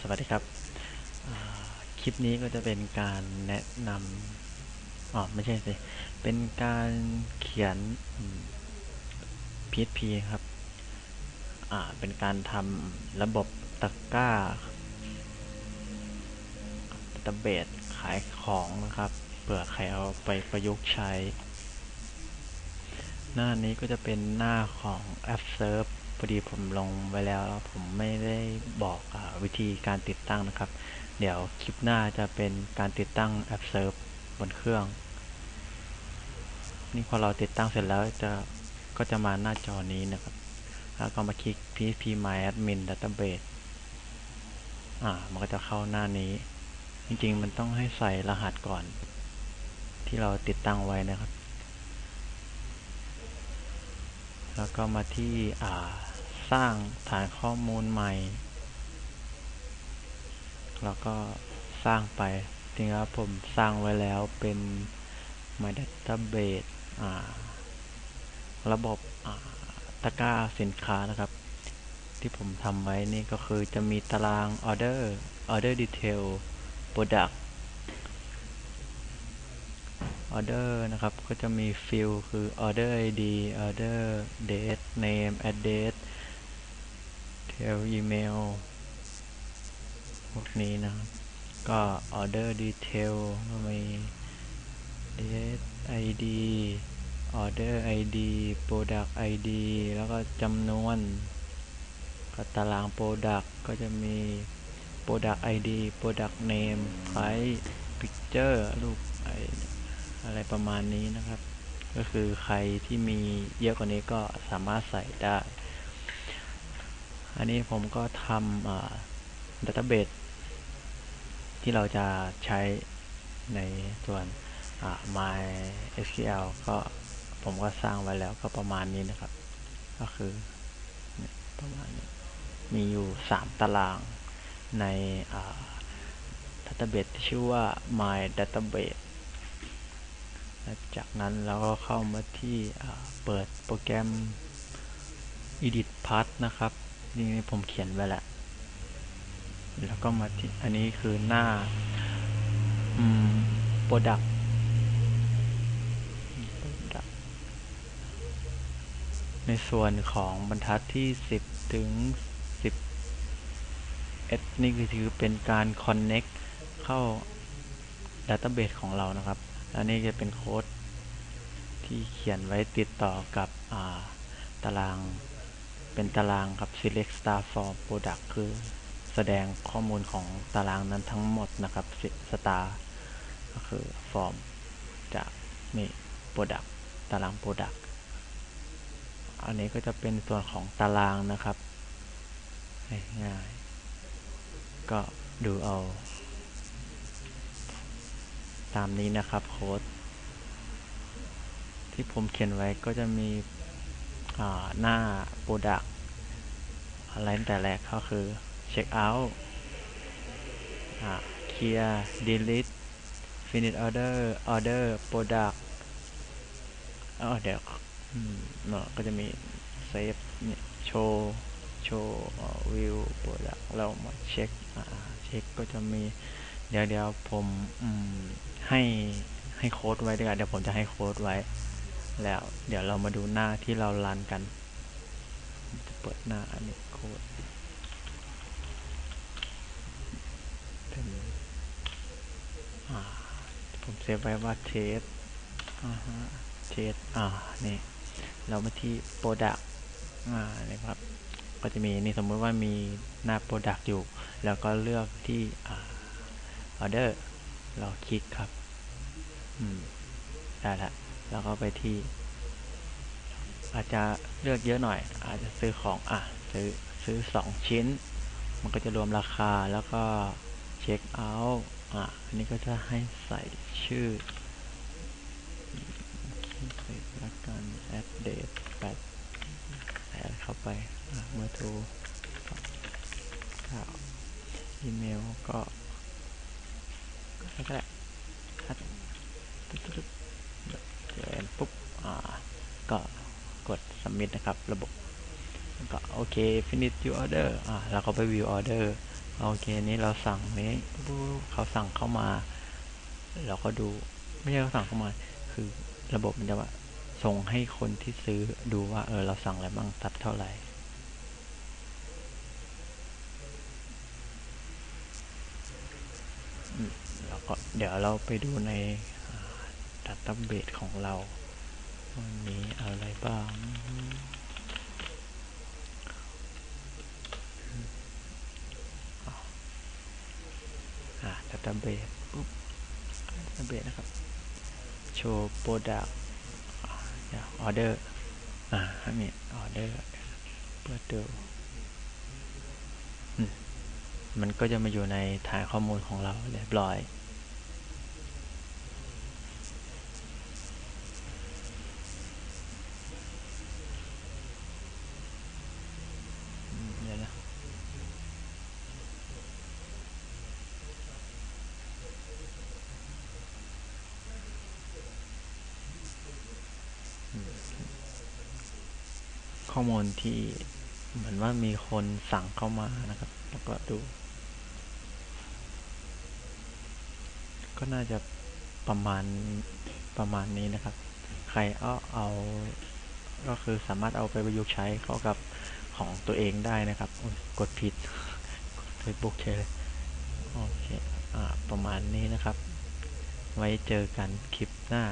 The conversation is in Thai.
สวัสดีครับ คลิปนี้ก็จะเป็นการแนะนำอ๋อไม่ใช่สิ เป็นการเขียน PHP ครับ อ่า เป็นการทำระบบตะกร้าดัตเบสขายของนะครับ เผื่อใครเอาไปประยุกต์ใช้ หน้านี้ก็จะเป็นหน้าของแอป Serve พอดีผมลงไว้แล้วแล้วผมไม่ได้บอกอวิธีการติดตั้งนะครับ เดี๋ยวคลิปหน้าจะเป็นการติดตั้งแอป Serve บนเครื่อง นี่พอเราติดตั้งเสร็จแล้วจะก็จะมาหน้าจอนี้นะครับ แล้วก็มาคลิก php my admin database อ่า มันก็จะเข้าหน้านี้ จริงๆ มันต้องให้ใส่รหัสก่อน ที่เราติดตั้งไว้นะครับ แล้วก็มาที่อ่า สร้างฐานข้อมูลใหม่ แล้วก็สร้างไปจริงๆแล้วผมสร้างไว้แล้วเป็น my database อ่าระบบตะกร้าสินค้านะครับ ที่ผมทำไว้นี่ก็คือจะมีตาราง order order detail product order นะครับ ก็จะมี field คือ order id order date name address เทลอีเมล พวกนี้นะครับ ก็ออเดอร์ดีเทลก็มี date id order id product id แล้วก็จำนวนก็ตาราง product ก็จะมี product id product name price picture รูปอะไรประมาณนี้นะครับ ก็คือใครที่มีเยอะกว่านี้ก็สามารถใส่ได้ อันนี้ผมก็ทำดัตเตอร์เบสที่เราจะใช้ในส่วน MySQL ก็ผมก็สร้างไว้แล้วก็ประมาณนี้นะครับ ก็คือประมาณนี้มีอยู่ 3 ตารางในดัตเตอร์เบสที่ชื่อว่า My Database จากนั้นเราก็เข้ามาที่เปิดโปรแกรม Edit Path นะครับ นี่ผมเขียนไว้แล้วแล้วก็มาที่อันนี้คือหน้า Product ในส่วนของบรรทัดที่ 10 ถึง10นี่คือถือเป็นการ connect เข้า database ของเรานะครับแล้วนี่จะเป็นโค้ดที่เขียนไว้ติดต่อกับตาราง เป็นตารางครับ select star from product คือแสดงข้อมูลของตารางนั้นทั้งหมดนะครับ star ก็คือ form จากนี่ product ตาราง product อันนี้ก็จะเป็นส่วนของตารางนะครับ ง่ายๆก็ดูเอา ตามนี้นะครับโค้ดที่ผมเขียนไว้ก็จะมี หน้า Product อะไรแต่แรกก็คือ Check out Clear Delete Finish Order Order Product อ๋อเดี๋ยวเนาะก็จะมีเซฟเนี่ยโชว์โชว์วิวโปรดักเรามาเช็คเช็คก็จะมีเดี๋ยวเดี๋ยวผมให้ให้โค้ดไว้ดีกว่าเดี๋ยวผมจะให้โค้ดไว้ แล้ว เดี๋ยวเรามาดูหน้าที่เรารันกันจะเปิดหน้าอันนี้โค้ดเป็นผมเซฟไว้ว่าเทสอ่าฮะเทสอ่านี่เรามาที่ Product อ่านี่ครับก็จะมีนี่สมมติว่ามีหน้า Product อยู่ แล้วก็เลือกที่อ่า Order เราคลิกครับ อืม ได้ละ แล้วก็ไปที่ อาจจะเลือกเยอะหน่อย อาจจะซื้อของอะซื้อซื้อสองชิ้น มันก็จะรวมราคาแล้วก็เช็คเอาท์อะอันนี้ก็จะให้ใส่ชื่อแล้วกัน add date แปดแอดเข้าไปเมื่อโทรอีเมลก็แล้วก็แหละตุ๊บเจนปุ๊บ อ่า ก็กด submit นะครับ ระบบก็โอเค finish your order อ่าแล้วก็ไป view order โอเค นี้เราสั่งนี้เขาสั่งเข้ามา เราก็ดู ไม่ใช่เขาสั่งเข้ามา คือระบบมันจะว่าส่งให้คนที่ซื้อดูว่า เออ เราสั่งอะไรบ้างตัดเท่าไหร่แล้วก็เดี๋ยวเราไปดูในดัตต้าเบสของเรา วันนี้อะไรบ้าง อ่าดัตตาเบสปุ๊บดัตตาเบสนะครับ โชว์โปรดักต์ออเดอร์ อ่าอันนี้ออเดอร์ เปิดดูมมันก็จะมาอยู่ในฐานข้อมูลของเราเรียบร้อย อืมเดี๋ยวนะ ข้อมูลที่เหมือนว่ามีคนสั่งเข้ามานะครับ แล้วก็ดู ก็น่าจะประมาณประมาณนี้นะครับ ใครเอาเอา ก็คือสามารถเอาไปประยุกต์ใช้เข้ากับของตัวเองได้นะครับ กดผิดกด Facebook เฉยเลยโอเค อ่า ประมาณนี้นะครับ ไว้เจอกันคลิปหน้า